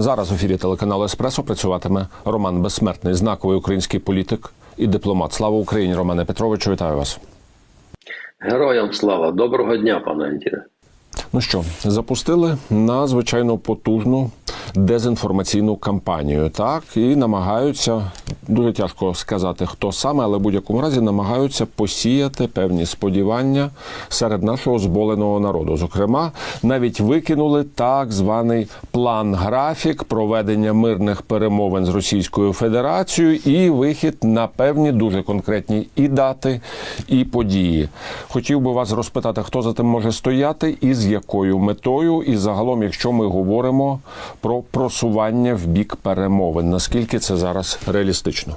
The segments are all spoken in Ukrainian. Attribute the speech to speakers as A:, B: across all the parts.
A: Зараз в ефірі телеканалу Еспресо працюватиме Роман Безсмертний, знаковий український політик і дипломат. Слава Україні, Романе Петровичу, вітаю вас.
B: Героям слава, доброго дня, пане Антіне.
A: Ну що, запустили надзвичайно потужну дезінформаційну кампанію, так і намагаються дуже тяжко сказати, хто саме, але в будь-якому разі намагаються посіяти певні сподівання серед нашого зболеного народу. Зокрема, навіть викинули так званий план графік проведення мирних перемовин з Російською Федерацією і вихід на певні дуже конкретні і дати, і події. Хотів би вас розпитати, хто за тим може стояти і з якою метою, і загалом, якщо ми говоримо про просування в бік перемовин, наскільки це зараз реалістично?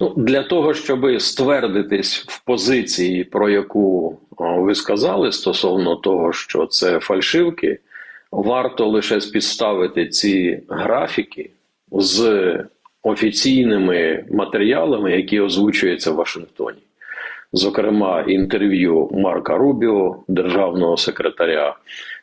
B: Ну, для того, щоб ствердитись в позиції, про яку ви сказали, стосовно того, що це фальшивки, варто лише спідставити ці графіки з офіційними матеріалами, які озвучуються в Вашингтоні. Зокрема, інтерв'ю Марка Рубіо, державного секретаря,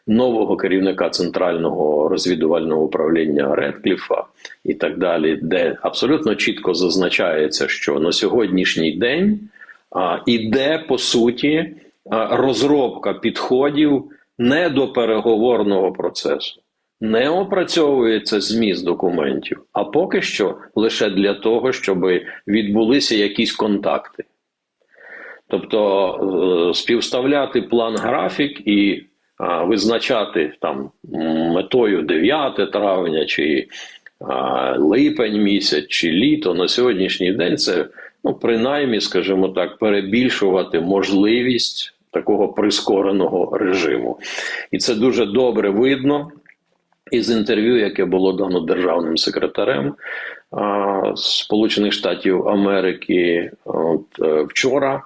B: нового керівника центрального розвідувального управління Редкліфа і так далі, де абсолютно чітко зазначається, що на сьогоднішній день а, іде по суті а, розробка підходів не до переговорного процесу. Не опрацьовується зміст документів, а поки що лише для того, щоб відбулися якісь контакти. Тобто е, співставляти план графік і визначати там метою 9 травня чи липень місяць чи літо на сьогоднішній день це ну принаймні, скажімо так, перебільшувати можливість такого прискореного режиму, і це дуже добре видно. Із інтерв'ю, яке було дано державним секретарем Сполучених Штатів Америки от, е, вчора,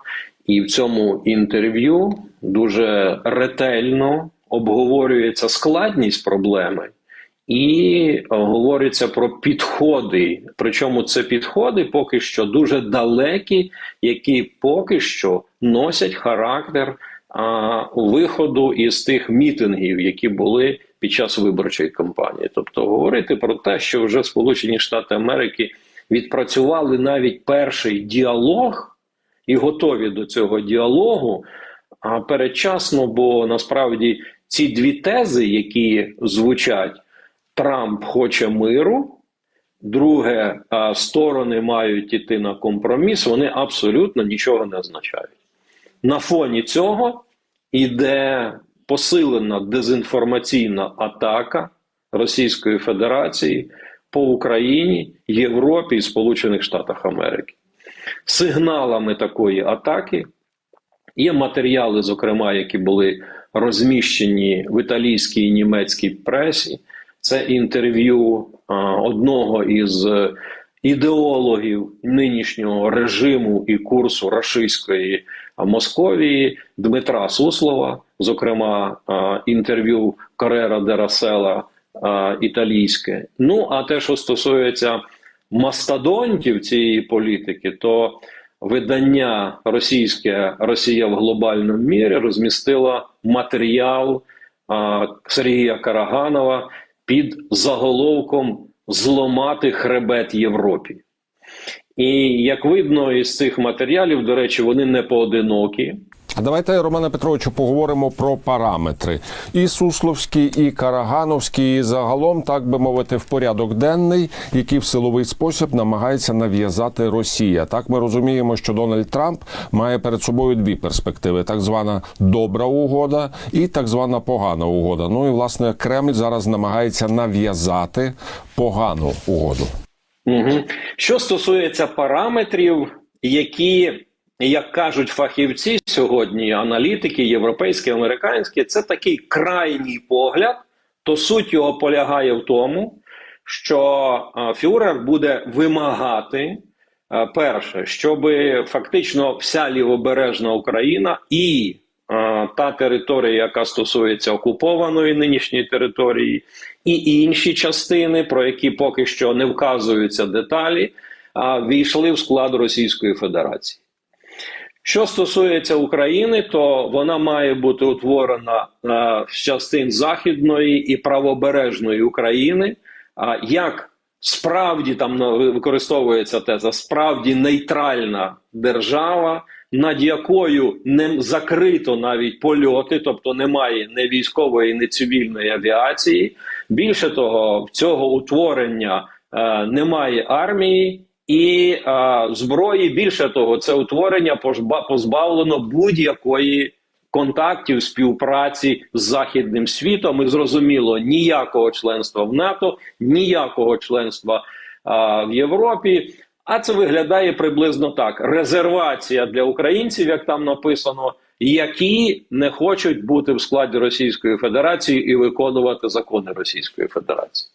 B: і в цьому інтерв'ю дуже ретельно обговорюється складність проблеми, і говориться про підходи. Причому це підходи поки що дуже далекі, які поки що носять характер а, виходу із тих мітингів, які були під час виборчої кампанії. Тобто говорити про те, що вже Сполучені Штати Америки відпрацювали навіть перший діалог і готові до цього діалогу. А передчасно, бо насправді ці дві тези, які звучать: Трамп хоче миру, друге, сторони мають іти на компроміс, вони абсолютно нічого не означають. На фоні цього йде посилена дезінформаційна атака Російської Федерації по Україні, Європі і Сполучених Штатах Америки. Сигналами такої атаки є матеріали, зокрема, які були розміщені в італійській і німецькій пресі. Це інтерв'ю одного із ідеологів нинішнього режиму і курсу рашистської Московії Дмитра Суслова, зокрема, інтерв'ю Карера де Расела італійське. Ну а те, що стосується мастодонтів цієї політики, то видання російське Росія в глобальному мірі розмістила матеріал а, Сергія Караганова під заголовком Зломати хребет Європі. І як видно із цих матеріалів, до речі, вони не поодинокі.
A: Давайте, Романе Петровичу, поговоримо про параметри. І Сусловський, і Карагановський, і загалом, так би мовити, в порядок денний, який в силовий спосіб намагається нав'язати Росія. Так ми розуміємо, що Дональд Трамп має перед собою дві перспективи: так звана добра угода і так звана погана угода. Ну і власне Кремль зараз намагається нав'язати погану угоду.
B: Угу. Що стосується параметрів, які як кажуть фахівці сьогодні, аналітики, європейські, американські, це такий крайній погляд. То суть його полягає в тому, що Фюрер буде вимагати перше, щоб фактично вся лівобережна Україна і та територія, яка стосується окупованої нинішньої території, і інші частини, про які поки що не вказуються деталі, війшли в склад Російської Федерації. Що стосується України, то вона має бути утворена е, з частин західної і правобережної України. А як справді там ну, використовується теза, справді нейтральна держава, над якою не закрито навіть польоти, тобто немає ні військової, ні цивільної авіації. Більше того, в цього утворення е, немає армії. І е, зброї більше того, це утворення позбавлено будь-якої контактів, співпраці з західним світом. І зрозуміло, ніякого членства в НАТО, ніякого членства а, в Європі. А це виглядає приблизно так: резервація для українців, як там написано, які не хочуть бути в складі Російської Федерації і виконувати закони Російської Федерації.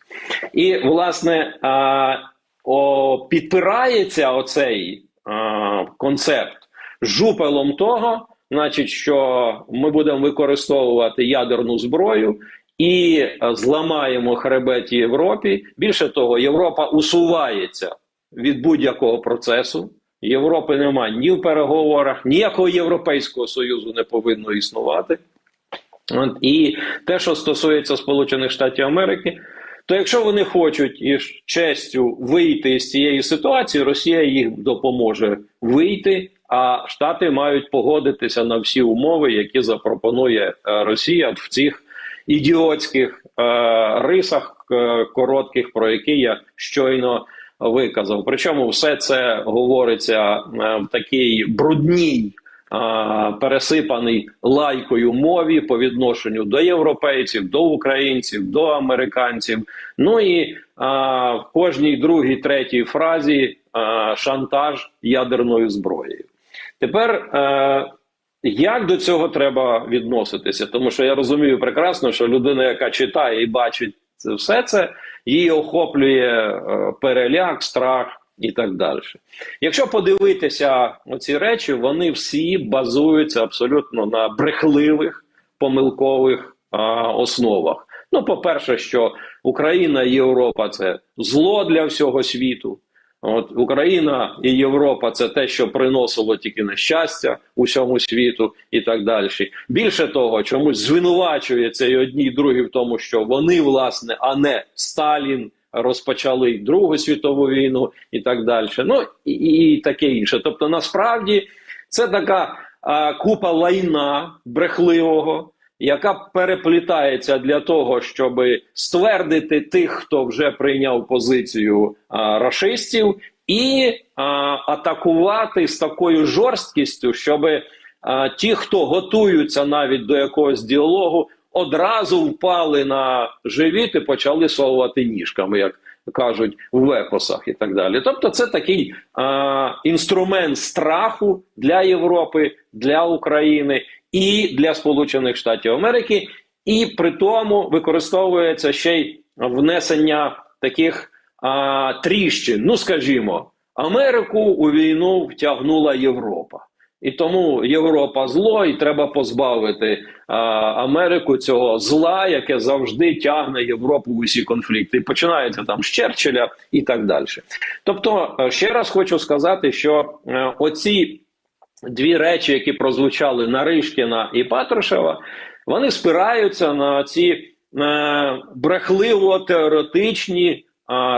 B: І власне а, о, підпирається оцей а, концепт жупелом того, значить, що ми будемо використовувати ядерну зброю і е, зламаємо хребет Європі. Більше того, Європа усувається від будь-якого процесу. Європи немає ні в переговорах, ніякого європейського союзу не повинно існувати. От, і те, що стосується Сполучених Штатів Америки, то якщо вони хочуть із честю вийти з цієї ситуації, Росія їх допоможе вийти, а Штати мають погодитися на всі умови, які запропонує е, Росія в цих ідіотських е, рисах е, коротких, про які я щойно виказав. Причому все це говориться е, в такій брудній. Пересипаний лайкою мові по відношенню до європейців, до українців, до американців. Ну і в кожній другій, третій фразі шантаж ядерною зброєю. Тепер е, як до цього треба відноситися? Тому що я розумію прекрасно, що людина, яка читає і бачить це все це, її охоплює е, переляк, страх і так далі. Якщо подивитися оці речі, вони всі базуються абсолютно на брехливих помилкових а, основах. Ну, по-перше, що Україна і Європа це зло для всього світу. От Україна і Європа це те, що приносило тільки нещастя усьому світу, і так далі. Більше того, чомусь звинувачується і одні, і другі в тому, що вони, власне, а не Сталін розпочали Другу світову війну і так далі. Ну і, і таке інше. Тобто, насправді це така а, купа лайна брехливого. Яка переплітається для того, щоб ствердити тих, хто вже прийняв позицію а, рашистів, і а, атакувати з такою жорсткістю, щоб ті, хто готуються навіть до якогось діалогу, одразу впали на живіт і почали совувати ніжками, як кажуть в епосах і так далі. Тобто, це такий а, інструмент страху для Європи, для України і для Сполучених Штатів Америки, і при тому використовується ще й внесення таких а, тріщин. Ну, скажімо, Америку у війну втягнула Європа. І тому Європа зло, і треба позбавити а, Америку цього зла, яке завжди тягне Європу в усі конфлікти. Починається там з Черчилля і так далі. Тобто, е, ще раз хочу сказати, що е, оці дві речі, які прозвучали Наришкіна і Патрушева, вони спираються на ці е, брехливо-теоретичні е,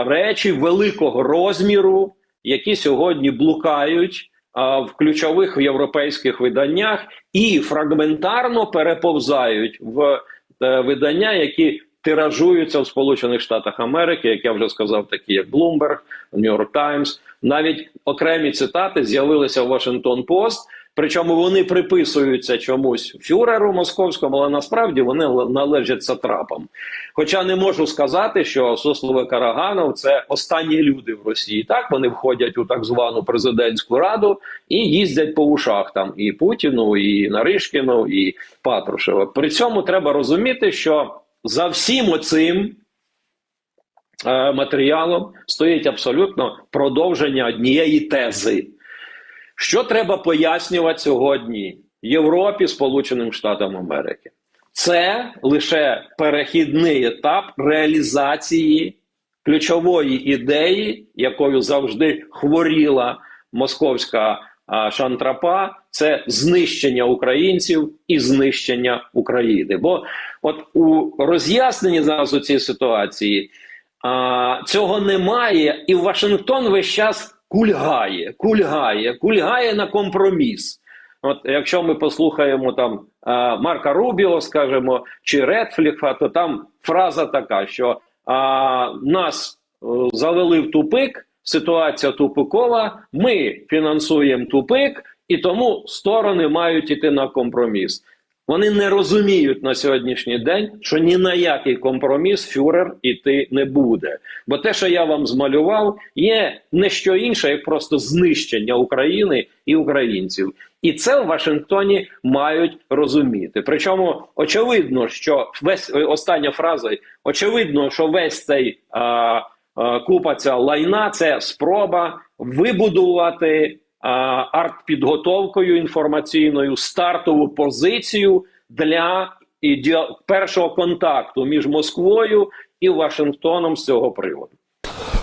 B: речі великого розміру, які сьогодні блукають в ключових європейських виданнях і фрагментарно переповзають в е, видання, які тиражуються в Сполучених Штатах Америки, як я вже сказав, такі як Bloomberg, New York Times. Навіть окремі цитати з'явилися в Washington Post, Причому вони приписуються чомусь фюреру московському, але насправді вони належать сатрапам. Хоча не можу сказати, що Суслове Караганов це останні люди в Росії. Так вони входять у так звану президентську раду і їздять по ушах там і Путіну, і Наришкіну, і Патрушева. При цьому треба розуміти, що за всім оцим е, матеріалом стоїть абсолютно продовження однієї тези. Що треба пояснювати сьогодні Європі, Сполученим Штатам Америки? Це лише перехідний етап реалізації ключової ідеї, якою завжди хворіла московська Шантрапа це знищення українців і знищення України. Бо от у роз'ясненні зараз у цій ситуації а, цього немає, і Вашингтон весь час кульгає, кульгає, кульгає на компроміс. От якщо ми послухаємо там Марка Рубіо, скажімо, чи Редфліфа, то там фраза така, що а, нас е, завели в тупик, ситуація тупикова, ми фінансуємо тупик, і тому сторони мають іти на компроміс. Вони не розуміють на сьогоднішній день, що ні на який компроміс фюрер іти не буде. Бо те, що я вам змалював, є не що інше, як просто знищення України і українців. І це в Вашингтоні мають розуміти. Причому очевидно, що весь остання фраза очевидно, що весь цей а, а, купа ця лайна це спроба вибудувати артпідготовкою інформаційною стартову позицію для першого контакту між Москвою і Вашингтоном з цього приводу.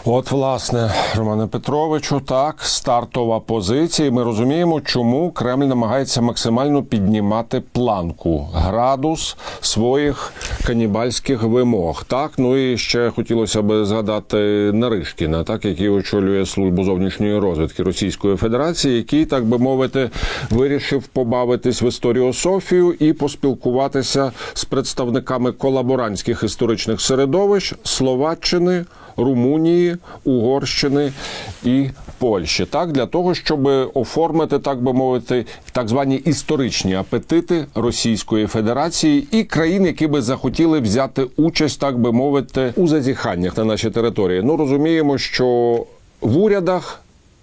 A: От, власне, Романе Петровичу, так, стартова позиція. І Ми розуміємо, чому Кремль намагається максимально піднімати планку, градус своїх канібальських вимог. Так, ну і ще хотілося б згадати Наришкіна, так, який очолює службу зовнішньої розвідки Російської Федерації, який, так би мовити, вирішив побавитись в історіософію і поспілкуватися з представниками колаборантських історичних середовищ Словаччини. Румунії, Угорщини і Польщі, так для того, щоб оформити, так би мовити, так звані історичні апетити Російської Федерації і країн, які би захотіли взяти участь, так би мовити, у зазіханнях на нашій території. Ну розуміємо, що в урядах.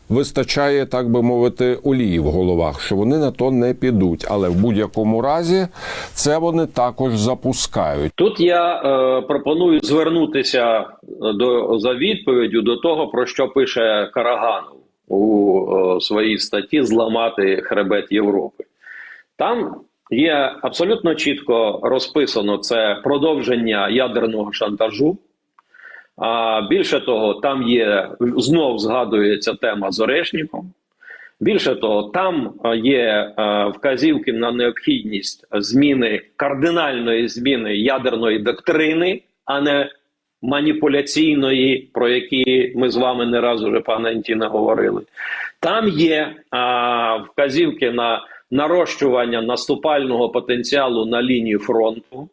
A: Вистачає, так би мовити, олії в головах, що вони на то не підуть, але в будь-якому разі це вони також запускають.
B: Тут я е, пропоную звернутися до за відповіддю до того, про що пише Караганов у е, своїй статті Зламати хребет Європи. Там є абсолютно чітко розписано це продовження ядерного шантажу. А більше того, там є знов згадується тема з Орешніком. Більше того, там є вказівки на необхідність зміни кардинальної зміни ядерної доктрини, а не маніпуляційної, про які ми з вами не раз уже пане Антіне говорили. Там є а, вказівки на нарощування наступального потенціалу на лінії фронту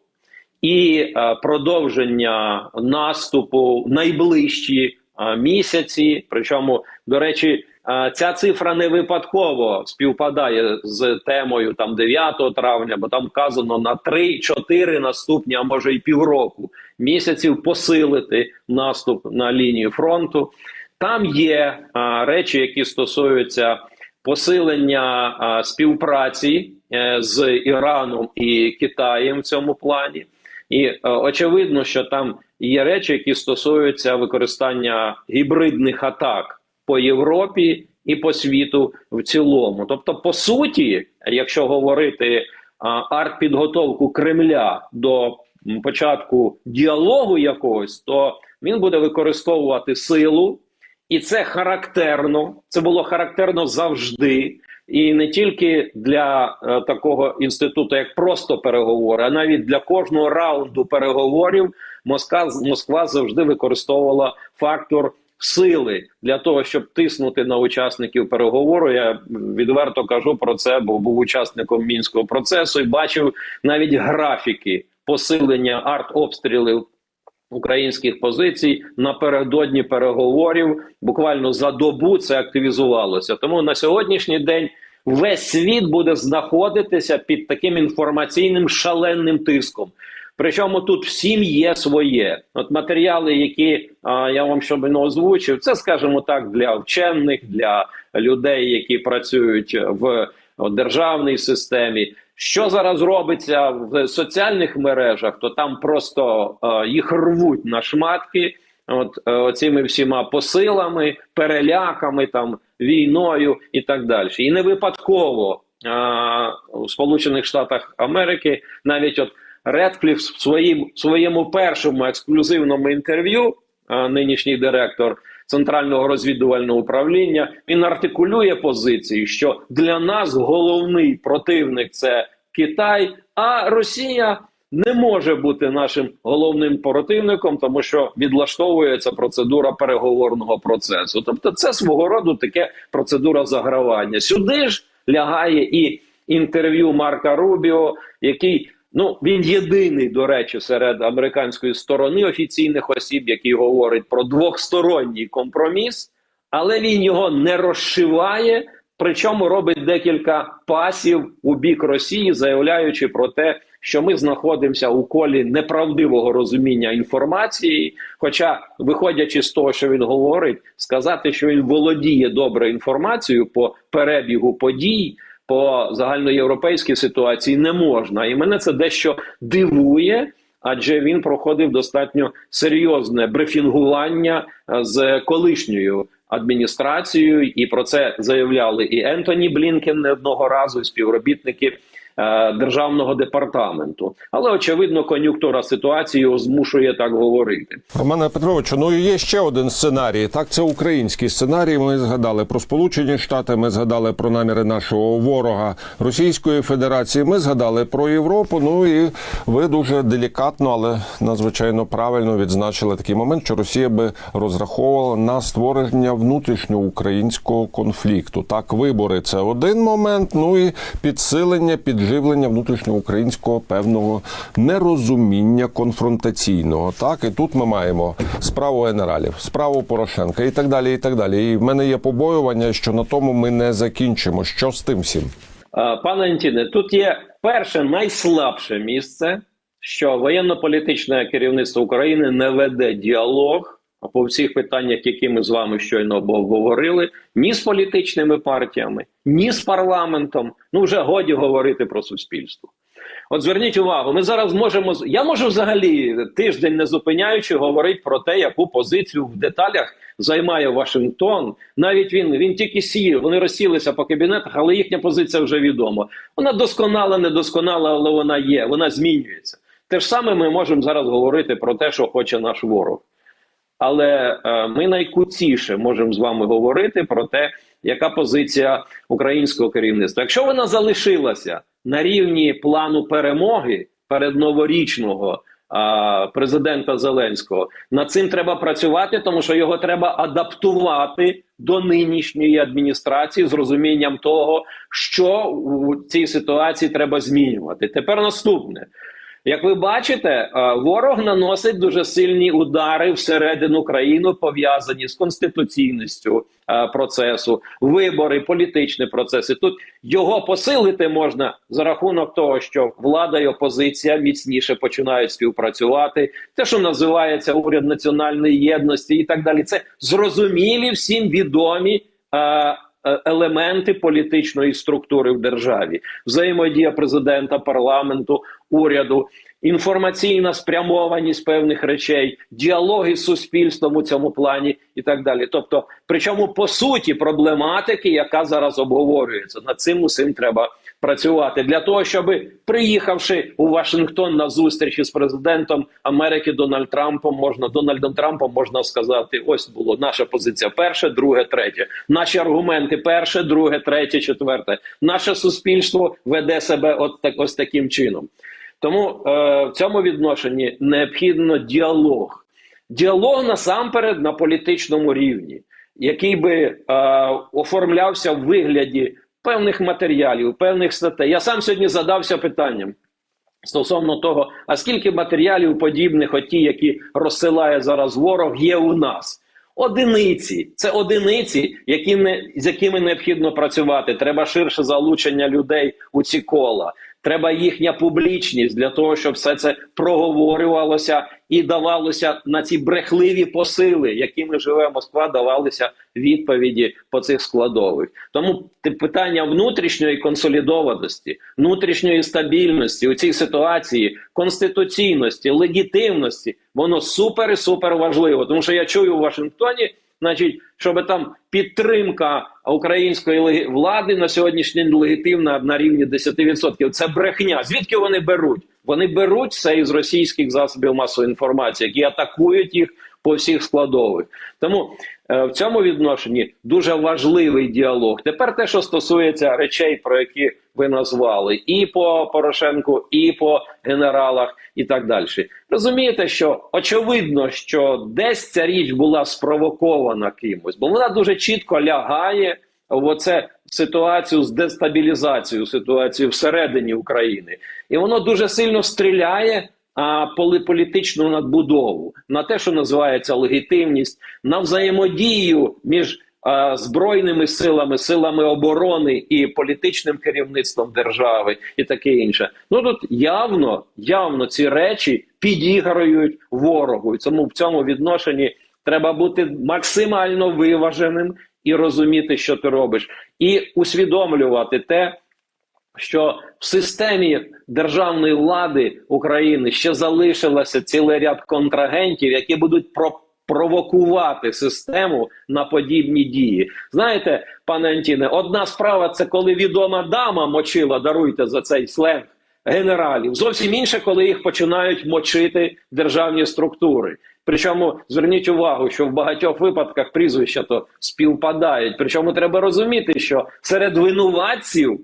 B: і е, продовження наступу в найближчі е, місяці. Причому, до речі, е, ця цифра не випадково співпадає з темою там 9 травня, бо там вказано на 3-4 наступні, а може й півроку місяців посилити наступ на лінію фронту. Там є а, речі, які стосуються посилення а, співпраці е, з Іраном і Китаєм в цьому плані. І е, очевидно, що там є речі, які стосуються використання гібридних атак по Європі і по світу в цілому. Тобто, по суті, якщо говорити а, артпідготовку Кремля до початку діалогу якогось, то він буде використовувати силу, і це характерно. Це було характерно завжди. І не тільки для е, такого інституту, як просто переговори, а навіть для кожного раунду переговорів Москва, Москва завжди використовувала фактор сили для того, щоб тиснути на учасників переговору. Я відверто кажу про це, бо був учасником мінського процесу і бачив навіть графіки посилення артобстрілів українських позицій напередодні переговорів. Буквально за добу це активізувалося. Тому на сьогоднішній день весь світ буде знаходитися під таким інформаційним шаленим тиском. Причому тут всім є своє. От матеріали, які а, я вам щоб не озвучив, це скажімо так для вчених, для людей, які працюють в державній системі. Що зараз робиться в соціальних мережах, то там просто е, їх рвуть на шматки. От е, цими всіма посилами, переляками, там війною і так далі. І не випадково е, у Сполучених Штатах Америки навіть от Редкліф в своїм своєму першому ексклюзивному інтерв'ю, е, нинішній директор центрального розвідувального управління. Він артикулює позиції, що для нас головний противник це Китай, а Росія. Не може бути нашим головним противником, тому що відлаштовується процедура переговорного процесу. Тобто, це свого роду таке процедура загравання. Сюди ж лягає і інтерв'ю Марка Рубіо, який ну він єдиний, до речі, серед американської сторони офіційних осіб, який говорить про двохсторонній компроміс, але він його не розшиває. Причому робить декілька пасів у бік Росії, заявляючи про те, що ми знаходимося у колі неправдивого розуміння інформації. Хоча, виходячи з того, що він говорить, сказати, що він володіє добре інформацією по перебігу подій, по загальноєвропейській ситуації не можна, і мене це дещо дивує. Адже він проходив достатньо серйозне брифінгування е, з колишньою адміністрацією, і про це заявляли і Ентоні Блінкен не одного разу, і співробітники державного департаменту. Але очевидно, кон'юнктура ситуації змушує так говорити.
A: Романе Петровичу, ну є ще один сценарій. Так, це український сценарій. Ми згадали про Сполучені Штати, ми згадали про наміри нашого ворога Російської Федерації. Ми згадали про Європу. Ну і ви дуже делікатно, але надзвичайно правильно відзначили такий момент, що Росія би розраховувала на створення внутрішньоукраїнського конфлікту. Так, вибори це один момент. Ну і підсилення, підживлення внутрішньоукраїнського певного нерозуміння конфронтаційного. Так, і тут ми маємо справу генералів, справу Порошенка і так далі. І так далі. І в мене є побоювання, що на тому ми не закінчимо. Що з тим всім?
B: Пане Антіне, тут є перше найслабше місце, що воєнно-політичне керівництво України не веде діалог по всіх питаннях, які ми з вами щойно обговорили, ні з політичними партіями, ні з парламентом. Ну вже годі говорити про суспільство. От зверніть увагу, ми зараз можемо я можу взагалі тиждень не зупиняючи говорити про те, яку позицію в деталях займає Вашингтон. Навіть він він тільки сів, вони розсілися по кабінетах, але їхня позиція вже відома. Вона досконала, недосконала, але вона є, вона змінюється. Те ж саме ми можемо зараз говорити про те, що хоче наш ворог. Але е, ми найкуціше можемо з вами говорити про те, яка позиція українського керівництва. Якщо вона залишилася на рівні плану перемоги передноворічного а, президента Зеленського, над цим треба працювати, тому що його треба адаптувати до нинішньої адміністрації з розумінням того, що у цій ситуації треба змінювати. Тепер наступне. Як ви бачите, е, ворог наносить дуже сильні удари всередину країни, пов'язані з конституційністю е, процесу, вибори, політичні процеси. Тут його посилити можна за рахунок того, що влада і опозиція міцніше починають співпрацювати. Те, що називається уряд національної єдності, і так далі, це зрозумілі всім відомі. Е, Елементи політичної структури в державі, взаємодія президента, парламенту, уряду, інформаційна спрямованість певних речей, діалоги з суспільством у цьому плані і так далі. Тобто, причому по суті проблематики, яка зараз обговорюється, над цим усім треба працювати для того, щоб приїхавши у Вашингтон на зустрічі з президентом Америки Дональд Трампом, можна Дональдом Трампом можна сказати: ось було наша позиція: перше, друге, третє. Наші аргументи: перше, друге, третє, четверте. Наше суспільство веде себе от так, ось таким чином. Тому е, в цьому відношенні необхідно діалог. Діалог насамперед на політичному рівні, який би е, оформлявся в вигляді певних матеріалів, певних статей. Я сам сьогодні задався питанням стосовно того, а скільки матеріалів подібних, оті, які розсилає зараз ворог, є у нас. Одиниці це одиниці, які не з якими необхідно працювати. Треба ширше залучення людей у ці кола. Треба їхня публічність для того, щоб все це проговорювалося і давалося на ці брехливі посили, якими живе Москва, давалися відповіді по цих складових. Тому питання внутрішньої консолідованості, внутрішньої стабільності у цій ситуації, конституційності, легітимності, воно супер і супер важливо. Тому що я чую у Вашингтоні. Значить, щоб там підтримка української влади на сьогоднішній день легітимна на рівні 10%. Це брехня. Звідки вони беруть? Вони беруть це із російських засобів масової інформації, які атакують їх по всіх складових. Тому е, в цьому відношенні дуже важливий діалог. Тепер те, що стосується речей, про які ви назвали, і по Порошенку, і по генералах, і так далі. Розумієте, що очевидно, що десь ця річ була спровокована кимось, бо вона дуже чітко лягає в оце ситуацію з дестабілізацією, ситуацію всередині України, і воно дуже сильно стріляє. А поли політичну надбудову. На те, що називається легітимність, на взаємодію між а, збройними силами, силами оборони і політичним керівництвом держави, і таке інше. Ну тут явно, явно ці речі підіграють ворогу, і тому в цьому відношенні треба бути максимально виваженим і розуміти, що ти робиш, і усвідомлювати те, що в системі державної влади України ще залишилося цілий ряд контрагентів, які будуть про. Провокувати систему на подібні дії. Знаєте, пане Антіне, одна справа це коли відома дама мочила, даруйте за цей сленг генералів. Зовсім інше, коли їх починають мочити державні структури. Причому зверніть увагу, що в багатьох випадках прізвища то співпадають. Причому треба розуміти, що серед винуватців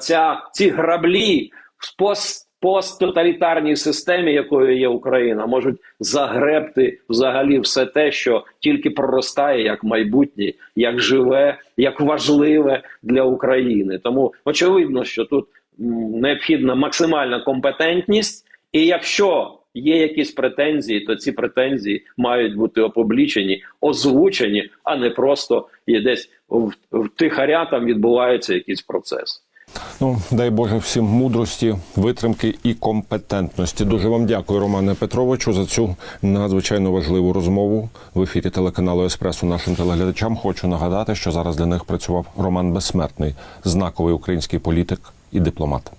B: ця ці граблі в пост, посттоталітарній системі, якою є Україна, можуть загребти взагалі все те, що тільки проростає як майбутнє, як живе, як важливе для України. Тому очевидно, що тут необхідна максимальна компетентність, і якщо є якісь претензії, то ці претензії мають бути опублічені, озвучені, а не просто є десь в, втихаря там відбувається якийсь процес.
A: Ну, дай Боже всім мудрості, витримки і компетентності. Дуже вам дякую, Романе Петровичу, за цю надзвичайно важливу розмову в ефірі телеканалу Еспресо нашим телеглядачам. Хочу нагадати, що зараз для них працював Роман Безсмертний, знаковий український політик і дипломат.